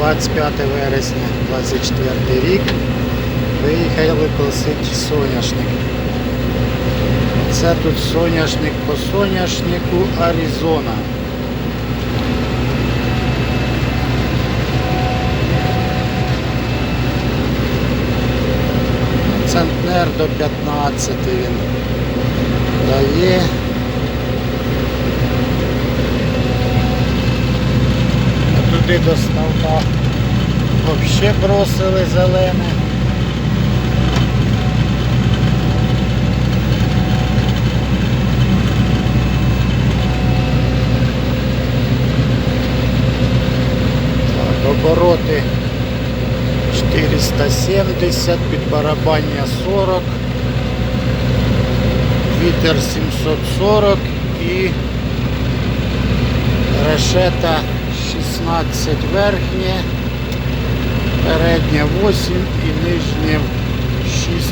25 вересня 24 рік. Виїхали колосити соняшник. Це тут соняшник по соняшнику Аризона. Центнер до 15 він дає. Туди до ставка взагалі бросили зелене. Так, обороти 470, підбарабання 40, вітер 740 і решета 16 верхнє, переднє 8 і нижнє 6-8.